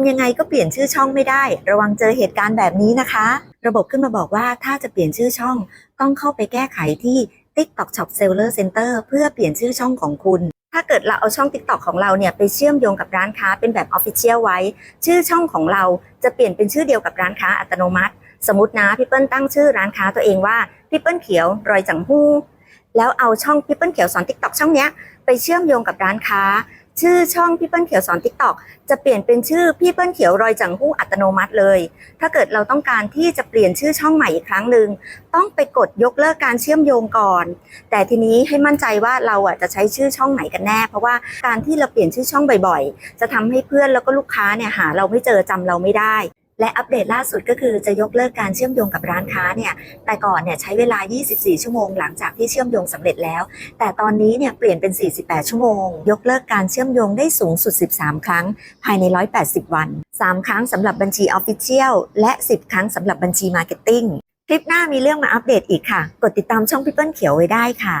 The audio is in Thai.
ำยังไงก็เปลี่ยนชื่อช่องไม่ได้ ระวังเจอเหตุการณ์แบบนี้นะคะ ระบบขึ้นมาบอกว่าถ้าจะเปลี่ยนชื่อช่อง ต้องเข้าไปแก้ไขที่ TikTok Shop Seller Center เพื่อเปลี่ยนชื่อช่องของคุณถ้าเกิดเราเอาช่อง TikTok ของเราเนี่ยไปเชื่อมโยงกับร้านค้าเป็นแบบ Official ไว้ ชื่อช่องของเราจะเปลี่ยนเป็นชื่อเดียวกับร้านค้าอัตโนมัติ สมมตินะพี่เปิ้ลตั้งชื่อร้านค้าตัวเองว่าพี่เปิ้ลเขียวรอยจังหู้แล้วเอาช่องพี่เปิ้ลเขียวสอน TikTok ช่องเนี้ยไปเชื่อมโยงกับร้านค้า ชื่อช่องพี่เปิ้ลเขียวสอนทิกตอกจะเปลี่ยนเป็นชื่อพี่เปิ้ลเขียวรอยจังหู้อัตโนมัติเลย ถ้าเกิดเราต้องการที่จะเปลี่ยนชื่อช่องใหม่อีกครั้งหนึ่งต้องไปกดยกเลิกการเชื่อมโยงก่อน แต่ทีนี้ให้มั่นใจว่าเราอะจะใช้ชื่อช่องไหนกันแน่ เพราะว่าการที่เราเปลี่ยนชื่อช่องบ่อยๆ จะทำให้เพื่อนแล้วก็ลูกค้าเนี่ยหาเราไม่เจอจำเราไม่ได้ และอัปเดตล่าสุดก็คือจะยกเลิกการเชื่อมโยงกับร้านค้าเนี่ย แต่ก่อนเนี่ยใช้เวลา 24 ชั่วโมงหลังจากที่เชื่อมโยงสำเร็จแล้ว แต่ตอนนี้เนี่ยเปลี่ยนเป็น 48 ชั่วโมง ยกเลิกการเชื่อมโยงได้สูงสุด 13 ครั้ง ภายใน 180 วัน 3 ครั้งสำหรับบัญชี Official และ 10 ครั้งสำหรับบัญชี Marketing คลิปหน้ามีเรื่องมาอัปเดตอีกค่ะ กดติดตามช่องพี่เปิ้ลเขียวไว้ได้ค่ะ